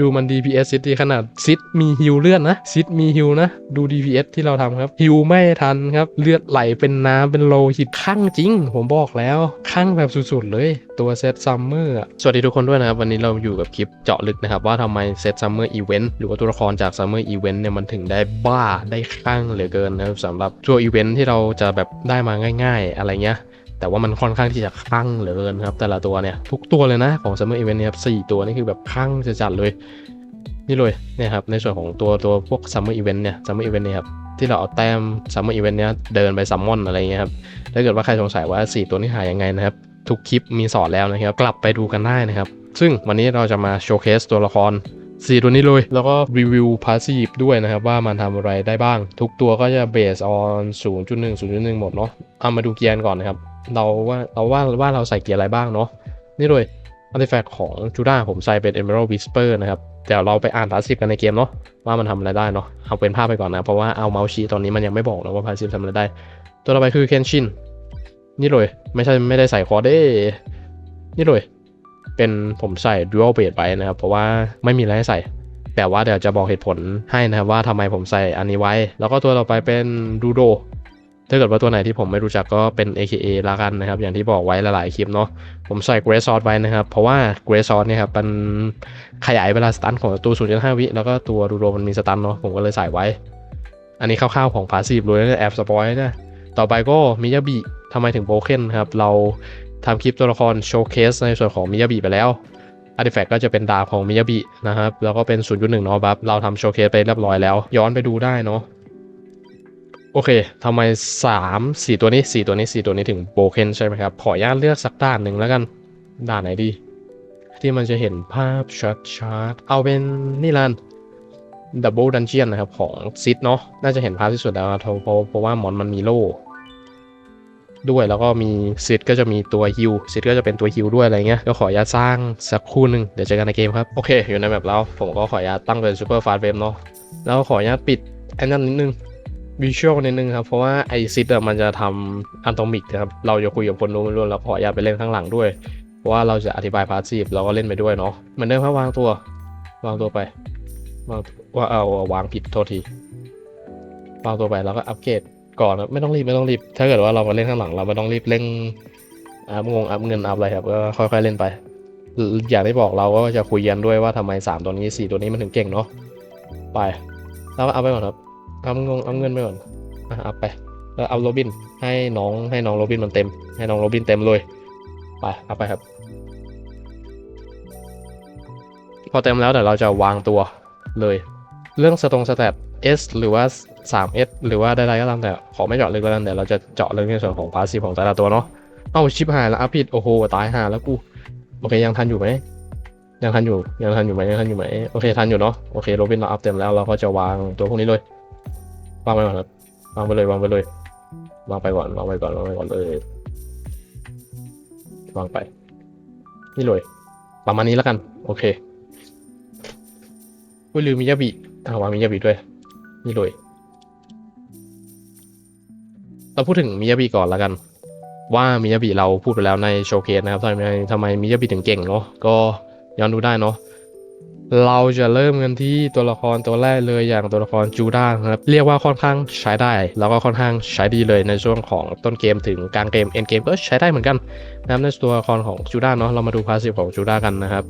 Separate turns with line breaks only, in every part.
ดูมัน DPS ซิตี้ขนาดซิดมีฮิวเลือดนะซิดมีฮิวนะ ดู DPS ที่เราทำครับฮิวไม่ทันครับ เลือดไหลเป็นน้ำเป็นโลหิตข้างจริง ผมบอกแล้วข้างแบบสุดๆเลย ตัวเซตซัมเมอร์สวัสดีทุกคนด้วยนะครับ วันนี้เราอยู่กับคลิปเจาะลึกนะครับ ว่าทำไมเซตซัมเมอร์อีเวนต์หรือว่าตัวละครจากซัมเมอร์อีเวนต์เนี่ยมันถึงได้บ้าได้ข้างเหลือเกินนะครับสำหรับตัวอีเวนต์ที่เราจะแบบได้มาง่าย ๆ อะไรเงี้ยแต่ว่ามันค่อนข้างที่จะคลั่งเหลือเกินครับ แต่ละตัวเนี่ย ทุกตัวเลยนะของ Summer Event เนี่ยครับสี่ตัวนี่คือแบบคลั่งจะจัดเลย นี่เลยเนี่ยครับในส่วนของตัวตัวพวก Summer Event เนี่ย Summer Event เนี่ยครับที่เราเอาแต้ม Summer Event เนี่ยเดินไปซัมมอนอะไรเงี้ยครับถ้าเกิดว่าใครสงสัยว่า 4 ตัวนี้หายยังไงนะครับ ทุกคลิปมีสอนแล้วนะครับ กลับไปดูกันได้นะครับ ซึ่งวันนี้เราจะมาโชว์เคสตัวละคร4ตัวนี้เลย แล้วก็รีวิวพาสซีฟด้วยนะครับ ว่ามันทำอะไรได้บ้าง ทุกตัวก็จะเบสออน0.1 0.1 หมดเนาะเอามาดูเกียร์ก่อนนะครับ เราว่าเราว่าว่าเราใส่เกียร์อะไรบ้างเนาะนี่เลยอาร์ติแฟกของจูด้าผมใส่เป็น Emerald Whisper นะครับเดี๋ยวเราไปอ่านพาสซีฟกันในเกมเนาะว่ามันทำอะไรได้เนาะเอาเป็นภาพไปก่อนนะ เพราะว่าเอาเมาส์ชี้ตอนนี้มันยังไม่บอกนะว่าพาสซีฟทำอะไรได้ ตัวต่อไปคือเคนชิน นี่เลย ไม่ใช่ไม่ได้ใส่คอเด้ นี่เลย เป็นผมใส่ dual base ไปนะครับ เพราะว่าไม่มีอะไรให้ใส่ แต่ว่าเดี๋ยวจะบอกเหตุผลให้นะครับว่าทำไมผมใส่อันนี้ไว้ แล้วก็ตัวต่อไปเป็นดูโดถ้าเกิดว่าตัวไหนที่ผมไม่รู้จักก็เป็น AKA ละกันนะครับ อย่างที่บอกไว้หลายๆคลิปเนาะผมใส่ g r a c e Sword ไว้นะครับ เพราะว่า g r a c e Sword เนี่ยครับมันขยายเวลาสตันของตัว 0.5 วิ แล้วก็ตัวดูโดมันมีสตันเนาะผมก็เลยใส่ไว้ อันนี้คร่าวๆของพาสซีฟเลยนะแอบสปอยนะ ต่อไปก็มิยาบิ ทำไมถึงโบเคนครับ เราทำคลิปตัวละครโชว์เคสในส่วนของมิยาบิไปแล้วอาร์ติแฟกต์ก็จะเป็นดาบของมิยาบินะครับ แล้วก็เป็น 0.1 เนาะบัฟเราทำโชว์เคสไปเรียบร้อยแล้ว ย้อนไปดูได้เนาะโอเคทำไม 3 4 ตัวนี้ 4 ตัวนี้ 4 ตัวนี้ถึงโบเคนใช่ไหมครับ ขออนุญาตเลือกสักด่านหนึ่งแล้วกันด่านไหนดี ที่มันจะเห็นภาพชัดๆเอาเป็นนี่ลันดับเบิลดันเจียนนะครับ ของซิดเนาะน่าจะเห็นภาพที่สุดแล้วเพราะเพราะเพราะว่ามอนมันมีโล่ ด้วย แล้วก็มีซิดก็จะมีตัวฮิวซิดก็จะเป็นตัวฮิวด้วยอะไรเงี้ยก็ขออนุญาตสร้างสักคู่หนึ่งเดี๋ยวเจอกันในเกมครับ โอเค อยู่ในแบบแล้ว ผมก็ขออนุญาตตั้งเป็นซูเปอร์ฟาสเวฟเนาะแล้วขออนุญาตปิดไอ้นั่นนิดนึงวิชวลนิดนึงครับ เพราะว่าไอซิดอะมันจะทำอันโตมิกครับเราจะคุยกับคนนู้นไม่รู้แล้วขออย่าตไปเล่นข้างหลังด้วยเพราะว่าเราจะอธิบายพาสซีฟเราก็เล่นไปด้วยเนาะเหมือนเดิมครับวางตัว วางตัวไปวางว่าเอาวางผิดโทษทีวางตัวไปแล้วก็อัปเกรด ก่อนไม่ต้องรีบไม่ต้องรีบ ถ้าเกิดว่าเรามาเล่นข้างหลังเราไม่ต้องรีบเร่งอัพงงอัพเงินอัพอะไรครับก็ค่อยๆเล่นไป อย่างที่บอกเราก็จะคุยกันด้วยว่าทำไมสามตัวนี้สี่ตัวนี้มันถึงเก่งเนาะไปแล้วเอาไปก่อนครับเอาเงินเอาเงินไปก่อนอะเอาไปแล้วเอาโรบินให้น้องให้น้องโรบินมันเต็ม ให้น้องโรบินเต็มเลยไปเอาไปครับพอเต็มแล้วเดี๋ยวเราจะวางตัวเลย เรื่องสตรงสแตท S หรือว่า 3S หรือว่าใดๆก็ตามแต่ขอไม่เจาะลึกแล้วกันเดี๋ยวเราจะเจาะลึกในส่วนของพาสซีฟของแต่ละตัวเนาะเอ้าชิปหายแล้วอัพผิดโอ้โหตายหาแล้วกูโอเคยังทันอยู่ไหมยังทันอยู่ยังทันอยู่ไหมยังทันอยู่ไหมโอเคทันอยู่เนาะโอเคโรบินเราอัพเต็มแล้วเราก็จะวางตัวพวกนี้เลยวางไปก่อนครับวางไปเลยวางไปเลยวางไปก่อนวางไปก่อนวางไปก่อนเลยวางไป นี่เลยประมาณนี้แล้วกัน โอเคอุ้ยลืมมิยาบิอ่าวางมิยาบิด้วย นี่เลย เราพูดถึงมิยาบิก่อนแล้วกัน ว่ามิยาบิเราพูดไปแล้วในโชว์เคสนะครับทำไมทำไมมิยาบิถึงเก่งเนาะก็ย้อนดูได้เนาะ เราจะเริ่มกันที่ตัวละครตัวแรกเลยอย่างตัวละครจูด้าครับเรียกว่าค่อนข้างใช้ได้ แล้วก็ค่อนข้างใช้ดีเลยในช่วงของต้นเกมถึงกลางเกมเอ็นเกมก็ใช้ได้เหมือนกันนะครับในตัวละครของจูด้าเนาะเรามาดูพาสซีฟของจูด้ากันนะครับ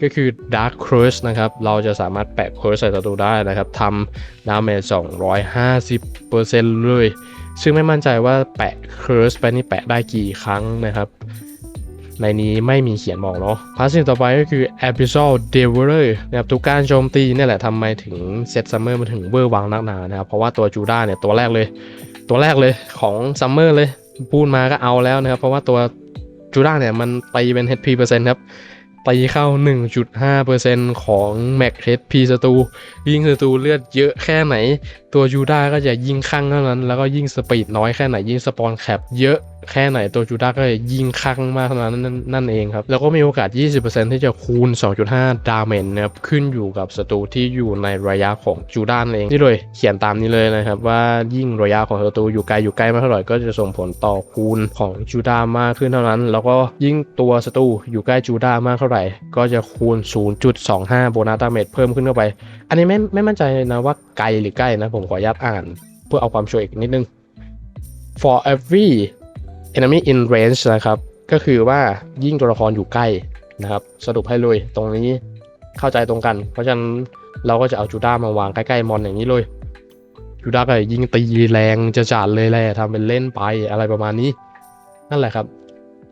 ก็คือ Dark Curse นะครับ เราจะสามารถแปะ Curse ใส่ศัตรูได้นะครับทำดาเมจ250%เลย ซึ่งไม่มั่นใจว่าแปะ Curse ไปนี่แปะได้กี่ครั้งนะครับ ในนี้ไม่มีเขียนบอกเนาะพาสซีฟต่อไปก็คือ Episode Devourer นะครับทุกการโจมตีเนี่ยแหละทำไมถึงเซตซัมเมอร์มาถึงเวอร์วังนักหนานะครับเพราะว่าตัวจูด้าเนี่ยตัวแรกเลย ตัวแรกเลยของซัมเมอร์เลยพูดมาก็เอาแล้วนะครับ เพราะว่าตัวจูด้าเนี่ยมันตีเป็น HP เปอร์เซ็นต์ครับตีเข้า 1.5%ของ Max HP ศัตรูยิ่งศัตรูเลือดเยอะแค่ไหนตัวยูดาก็จะยิงข้างเท่านั้น แล้วก็ยิ่งสปีดน้อยแค่ไหนยิ่งสปอนแคปเยอะแค่ไหนตัวยูด้าก็จะยิงข้างมากเท่านั้นนั่นนั่นเองครับ แล้วก็มีโอกาส 20%ที่จะคูณ 2.5 ดาเมจนะครับขึ้นอยู่กับศัตรูที่อยู่ในระยะของจูด้านเอง นี่เลยเขียนตามนี้เลยนะครับว่ายิ่งระยะของศัตรูอยู่ไกลอยู่ใกล้มากเท่าไหร่ก็จะส่งผลต่อคูณของจูด้ามากขึ้นเท่านั้น แล้วก็ยิ่งตัวศัตรูอยู่ใกล้จูด้ามากเท่าไหร่ ก็จะคูณ 0.25 โบนัสดาเมจเพิ่มขึ้นเข้าไป อันนี้ไม่ไม่มั่นใจนะว่าไกลหรือใกล้นะผมขออนุญาตอ่าน เพื่อเอาความชัวร์อีกนิดนึง for every enemy in range นะครับ ก็คือว่ายิ่งตัวละครอยู่ใกล้นะครับ สรุปให้เลยตรงนี้เข้าใจตรงกัน เพราะฉะนั้นเราก็จะเอาจูด้ามาวางใกล้ๆมอนอย่างนี้เลยจูด้าก็ยิงตีแรงจะจัดเลยแหละทำเป็นเล่นไปอะไรประมาณนี้ นั่นแหละครับ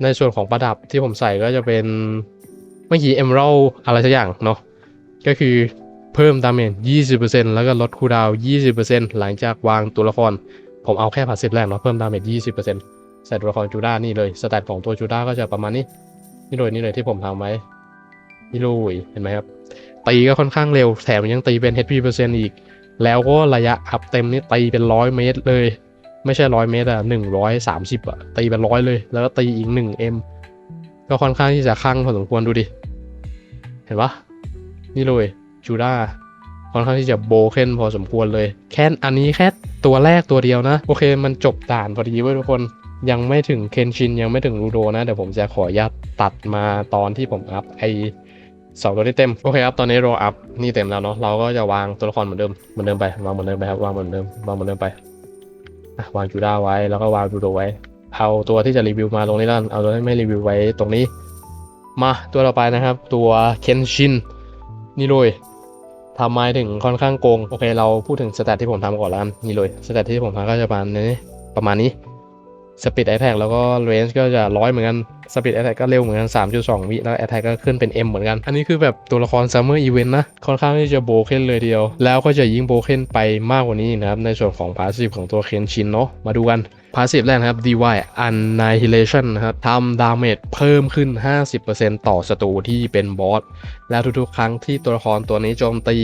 ในส่วนของประดับที่ผมใส่ก็จะเป็นเมื่อกี้ Emerald อะไรสักอย่างเนาะก็คือ เพิ่มดาเมจ 20%แล้วก็ลดคูลดาวน์20%หลังจากวางตัวละคร ผมเอาแค่พาสซีฟแรกเนาะเพิ่มดาเมจ 20%ใส่ตัวละครจูด้านี่เลย สแตทของตัวจูด้าก็จะประมาณนี้ นี่เลยนี่เลยที่ผมทำไว้ นี่เลยเห็นไหมครับ ตีก็ค่อนข้างเร็ว แถมยังตีเป็น HP เปอร์เซ็นต์อีก แล้วก็ระยะอัพเต็มนี่ตีเป็นร้อยเมตรเลย ไม่ใช่ร้อยเมตรอะหนึ่งร้อยสามสิบอะตีเป็นร้อยเลย แล้วก็ตีอีกหนึ่งเอ็มก็ค่อนข้างที่จะคลั่งพอสมควรดูดิ เห็นปะนี่เลย จูด้าค่อนข้างที่จะโบเคนพอสมควรเลย แค่อันนี้แค่ตัวแรกตัวเดียวนะ โอเคมันจบด่านพอดีเว้ยทุกคนยังไม่ถึงเคนชินยังไม่ถึงรูโดนะเดี๋ยวผมจะขออนุญาตตัดมาตอนที่ผมอัพไอสองตัวที่เต็มโอเคครับตอนนี้เราอัพนี่เต็มแล้วเนาะเราก็จะวางตัวละครเหมือนเดิมเหมือนเดิมไปวางเหมือนเดิมไปครับวางเหมือนเดิมวางเหมือนเดิมไปวางจูด้าไว้แล้วก็วางรูโดไว้ เอาตัวที่จะรีวิวมาตรงนี้แล้วเอาตัวที่ไม่รีวิวไว้ตรงนี้ มาตัวต่อไปนะครับ ตัวเคนชินนี่เลย ทำไมถึงค่อนข้างโกง โอเค เราพูดถึงสแตทที่ผมทำก่อนแล้วกันนี่เลยสแตทที่ผมทำก็จะประมาณนี้ประมาณนี้สปีดแอทแทกแล้วก็เรนจ์ก็จะร้อยเหมือนกันสปีดแอทแทกก็เร็วเหมือนกัน 3.2 วิแล้วแอทแทกก็ขึ้นเป็น M เหมือนกัน อันนี้คือแบบตัวละครซัมเมอร์อีเวนต์นะ ค่อนข้างที่จะโบเคนเลยเดียว แล้วก็จะยิ่งโบเคนไปมากกว่านี้นะครับ ในส่วนของพาสซีฟของตัวเคนชินเนาะมาดูกัน พาสซีฟแรกนะครับ DY Annihilation นะครับทำดาเมจเพิ่มขึ้น 50%ต่อศัตรูที่เป็นบอส แล้วทุกๆ ครั้งที่ตัวละครตัวนี้โจมตี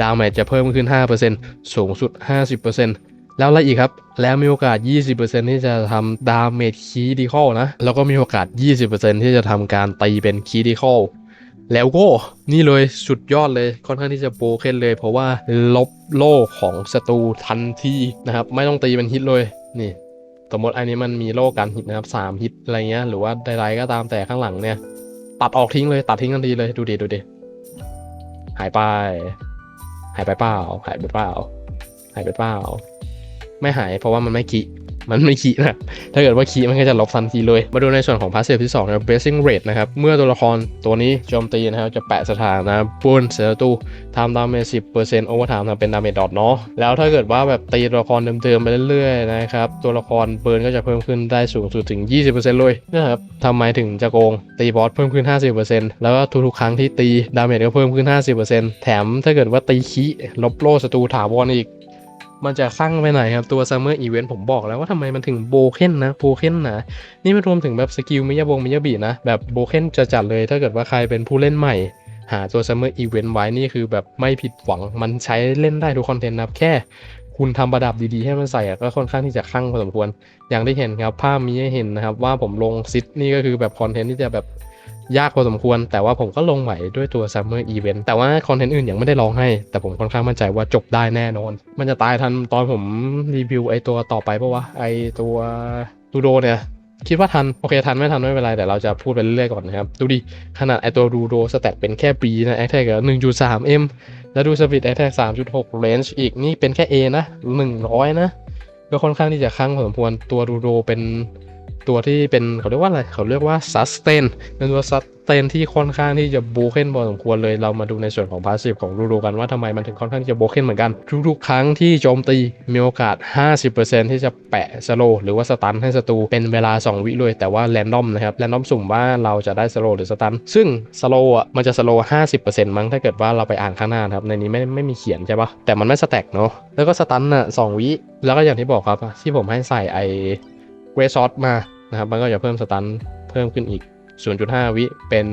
ดาเมจจะเพิ่มขึ้น 5%สูงสุด 50%แล้วอะไรอีกครับ แล้วมีโอกาส 20%ที่จะทำดาเมจคีดีคอลนะ แล้วก็มีโอกาส 20%ที่จะทำการตีเป็นคีดีคอลแล้วก็นี่เลยสุดยอดเลยค่อนข้างที่จะโบเคนเลย เพราะว่าลบโล่ของศัตรูทันทีนะครับ ไม่ต้องตีเป็นฮิตเลยนี่ สมมติอันนี้มันมีโล่กันฮิตนะครับสามฮิตอะไรเงี้ยหรือว่าใดๆก็ตามแต่ข้างหลังเนี่ย ตัดออกทิ้งเลยตัดทิ้งทันทีเลยดูดิดูดิหายไป หายไปเปล่า หายไปเปล่า หายไปเปล่า ไม่หายเพราะว่ามันไม่คี มันไม่คีนะ ถ้าเกิดว่าคีมันก็จะลบทันทีเลย มาดูในส่วนของพาสซีฟที่2นะครับ bracing rate นะครับ เมื่อตัวละครตัวนี้โจมตีนะครับ จะแปะสถานะบนเซลตูทำดาเมจ10%โอเวอร์ไทม์ทำเป็นดาเมจดอทเนาะ แล้วถ้าเกิดว่าแบบตีตัวละครเดิมๆไปเรื่อยๆนะครับ ตัวละครเบิร์นก็จะเพิ่มขึ้นได้สูงสุดถึง 20%เลยนะครับทำไมถึงจะโกง ตีบอสเพิ่มขึ้น 50%แล้วก็ทุกๆครั้งที่ตีดาเมจก็เพิ่มขึ้น 50%แถมถ้าเกิดว่าตีคีลบโล่ศัตรูถาวรอีก มันจะคลั่งไปไหนครับ ตัว Summer Event ผมบอกแล้วว่าทำไมมันถึงโบเคนนะโบเคนนะนี่มันรวมถึงแบบสกิลมิยาบงมิยาบีนะ แบบโบเคนจะจัดเลยถ้าเกิดว่าใครเป็นผู้เล่นใหม่ หาตัว Summer Event ไว้นี่คือแบบไม่ผิดหวังมันใช้เล่นได้ทุกคอนเทนต์นะครับแค่คุณทำประดับดีๆ ให้มันใส่ก็ค่อนข้างที่จะคลั่งพอสมควร อย่างที่เห็นครับ ภาพมีให้เห็นนะครับ ว่าผมลงซิดนี่ก็คือแบบคอนเทนต์ที่จะแบบ ยากพอสมควร แต่ว่าผมก็ลงใหม่ด้วยตัว Summer Event แต่ว่าคอนเทนต์อื่นยังไม่ได้ลองให้ แต่ผมค่อนข้างมั่นใจว่าจบได้แน่นอน มันจะตายทันตอนผมรีวิวไอตัวต่อไปปะวะไอตัวดูโดเนี่ยคิดว่าทัน โอเค ทันไม่ทันไม่เป็นไร แต่เราจะพูดไปเรื่อยๆก่อนนะครับ ดูดิ ขนาดไอตัวดูโดสแตทเป็นแค่ B นะแอคแท็กหนึ่งจุดสามเอ็มแล้วดูสปีดแอคแท็กสามจุดหกเรนจ์อีกนี่เป็นแค่ A นะหนึ่งร้อยนะ ก็ค่อนข้างที่จะคลั่งพอสมควรตัวดูโดเป็น ตัวที่เป็นเขาเรียกว่าอะไรเขาเรียกว่า sustain เป็นตัว sustain ที่ค่อนข้างที่จะโบเคนพอสมควรเลยเรามาดูในส่วนของ passive ของดูโดกันว่าทำไมมันถึงค่อนข้างที่จะโบเคนเหมือนกัน ทุกๆ ครั้งที่โจมตีมีโอกาส 50%ที่จะแปะสโลหรือว่าสตันให้ศัตรูเป็นเวลา 2 วิเลยแต่ว่าแรนดอมนะครับแรนดอมสุ่มว่าเราจะได้สโลหรือสตันซึ่งสโลอะมันจะสโล50%มั้งถ้าเกิดว่าเราไปอ่านข้างหน้านครับในนี้ไม่ไม่มีเขียนใช่ปะแต่มันไม่สแต็กเนาะแล้วก็สตันอะสองวิแล้วก็อย่างที่บอกครับที่ผมให้ใส่ไอ เวซอสมานะครับมันก็จะเพิ่มสตันเพิ่มขึ้นอีก 0.5 วิเป็น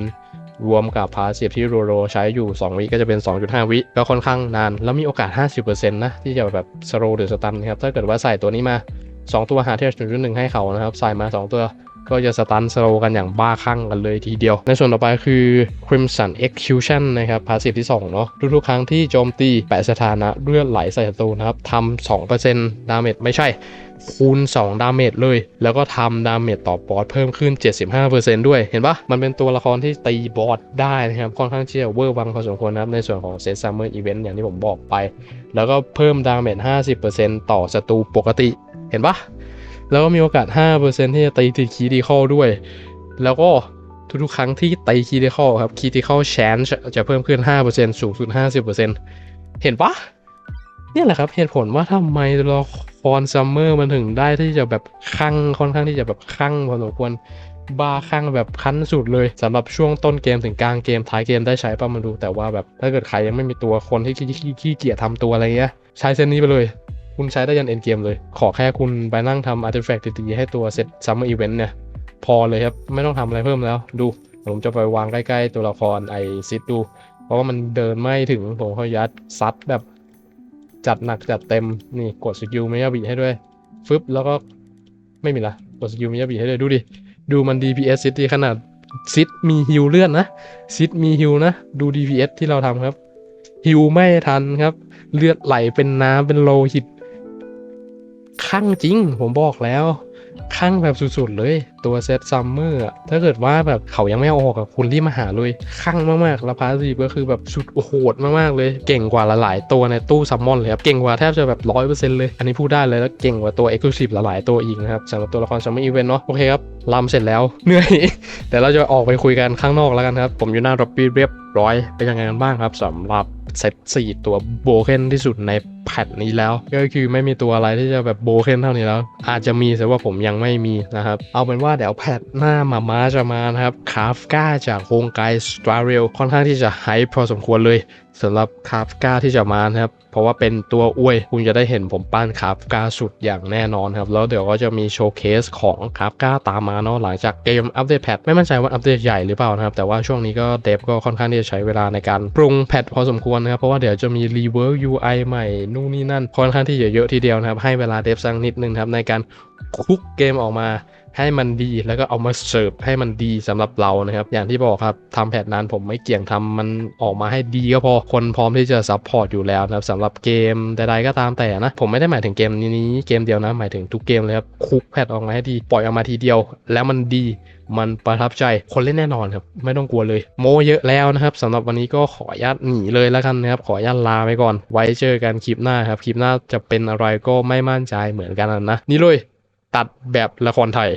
รวมกับพาสซีฟที่โรโรใช้อยู่ 2 วิก็จะเป็น 2.5 วิก็ค่อนข้างนาน แล้วมีโอกาส 50%นะที่จะแบบสโลหรือสตันนะครับถ้าเกิดว่าใส่ตัวนี้มา 2 ตัวหาเทส0.1ให้เขานะครับ ใส่มา 2 ตัว ก็จะสตันสโลกันอย่างบ้าคลั่งกันเลยทีเดียว ในส่วนต่อไปคือ Crimson Execution นะครับพาสซีฟที่2เนาะทุกๆครั้งที่โจมตีแปะสถานะเลือดไหลใส่ศัตรูนะครับทำ2%ดาเมจไม่ใช่ คูณ 2 ดาเมจเลย แล้วก็ทำดาเมจต่อบอสเพิ่มขึ้น 75%ด้วยเห็นปะมันเป็นตัวละครที่ตีบอสได้นะครับค่อนข้างที่จะเวอร์วังพอสมควรนะครับในส่วนของเซตซัมเมอร์อีเวนต์อย่างที่ผมบอกไป แล้วก็เพิ่มดาเมจ50%ต่อศัตรูปกติเห็นปะ แล้วก็มีโอกาส 5%ที่จะตีติดคีดีคอลด้วย แล้วก็ทุกๆครั้งที่ตีคีดีคอลครับคีดีคอลแชนจะเพิ่มขึ้น 5%สูงสุด 50%เห็นปะเนี่ยแหละครับเหตุผลว่าทำไมตัวละครซัมเมอร์มันถึงได้ที่จะแบบคลั่งค่อนข้างที่จะแบบคลั่งพอสมควรบ้าคลั่งแบบคั้นสุดเลยสำหรับช่วงต้นเกมถึงกลางเกมท้ายเกมได้ใช้ป่ะมาดูแต่ว่าแบบถ้าเกิดใครยังไม่มีตัวคนที่ขี้เกียจทำตัวอะไรเงี้ยใช้เซตนี้ไปเลย คุณใช้ได้ยันเอ็นเกมเลย ขอแค่คุณไปนั่งทำอาร์ติแฟกต์ตีๆให้ตัวเซตซัมเมอร์อีเวนต์เนี่ย พอเลยครับ ไม่ต้องทำอะไรเพิ่มแล้ว ดู ผมจะไปวางใกล้ๆ ตัวละครไอซิดดู เพราะว่ามันเดินไม่ถึงผมเขายัดซัดแบบ จัดหนักจัดเต็ม นี่กดสกิลมิยาบิให้ด้วย ฟึบแล้วก็ไม่มีละกดสกิลมิยาบิให้ด้วยดูดิ ดูมัน DPS ซิดที่ขนาดซิดมีฮิลเลื่อนนะซิดมีฮิลนะ ดู DPS ที่เราทำครับฮิลไม่ทันครับ เลือดไหลเป็นน้ำเป็นโลหิต ข้างจริง ผมบอกแล้วข้างแบบสุดๆเลยตัวเซตซัมเมอร์ถ้าเกิดว่าแบบเขายังไม่เอาออกกับคุณรีบมาหาเลยข้างมากๆแล้วพาสซีก็คือแบบสุดโหดมากๆเลย เก่งกว่าหลายๆตัวในตู้ซัมมอนเลยครับ เก่งกว่าแทบจะแบบร้อยเปอร์เซ็นต์เลย อันนี้พูดได้เลยแล้วเก่งกว่าตัวเอ็กซ์คลูซีฟหลายๆตัวอีกนะครับสำหรับตัวละครซัมเมอร์อีเวนต์เนาะโอเคครับลำเสร็จแล้วเหนื่อยเดี๋ยวเราจะออกไปคุยกันข้างนอกแล้วกันครับผมอยู่หน้าร็อบบี้เรียบร้อยเป็นยังไงกันบ้างครับสำหรับเซตสี่ตัวโบเคนที่สุดในแพทนี้แล้ว ก็คือไม่มีตัวอะไรที่จะแบบโบเคนเท่านี้แล้ว อาจจะมีแต่ว่าผมยังไม่มีนะครับเอาเป็นว่าาเดี๋ยวแพทหน้ามามาจะมานะครับคาฟก้าจากโฮงไกสตาร์เรลค่อนข้างที่จะไฮพอสมควรเลย สำหรับคาฟกาที่จะมานะครับ เพราะว่าเป็นตัวอวย คุณจะได้เห็นผมปั้นคาฟกาสุดอย่างแน่นอนครับ แล้วเดี๋ยวก็จะมีโชว์เคสของคาฟกาตามมาเนาะหลังจากเกมอัปเดตแพทไม่มั่นใจว่าอัปเดตใหญ่หรือเปล่านะครับ แต่ว่าช่วงนี้ก็เดฟก็ค่อนข้างที่จะใช้เวลาในการปรุงแพทพอสมควรนะครับ เพราะว่าเดี๋ยวจะมีรีเวิร์ก UI ใหม่นู่นนี่นั่นค่อนข้างที่จะเยอะทีเดียวนะครับให้เวลาเดฟสักนิดนึงครับในการคุกเกมออกมาให้มันดีแล้วก็เอามาเสิร์ฟให้มันดีสำหรับเรานะครับ อย่างที่บอกครับทำแพทนั้นผมไม่เกี่ยงทำมันออกมาให้ดีก็พอคนพร้อมที่จะซัพพอร์ตอยู่แล้วนะครับสำหรับเกมใดๆก็ตามแต่นะ ผมไม่ได้หมายถึงเกมนี้เกมเดียวนะ หมายถึงทุกเกมเลยครับคุกแพทออกมาให้ดี ปล่อยออกมาทีเดียว แล้วมันดีมันประทับใจคนเล่นแน่นอนครับ ไม่ต้องกลัวเลย โมเยอะแล้วนะครับสำหรับวันนี้ก็ขออนุญาตหนีเลยแล้วกันนะครับ ขออนุญาตลาไปก่อน ไว้เจอกันคลิปหน้าครับ คลิปหน้าจะเป็นอะไรก็ไม่มั่นใจเหมือนกันนะ นี่เลย ตัดแบบละครไทย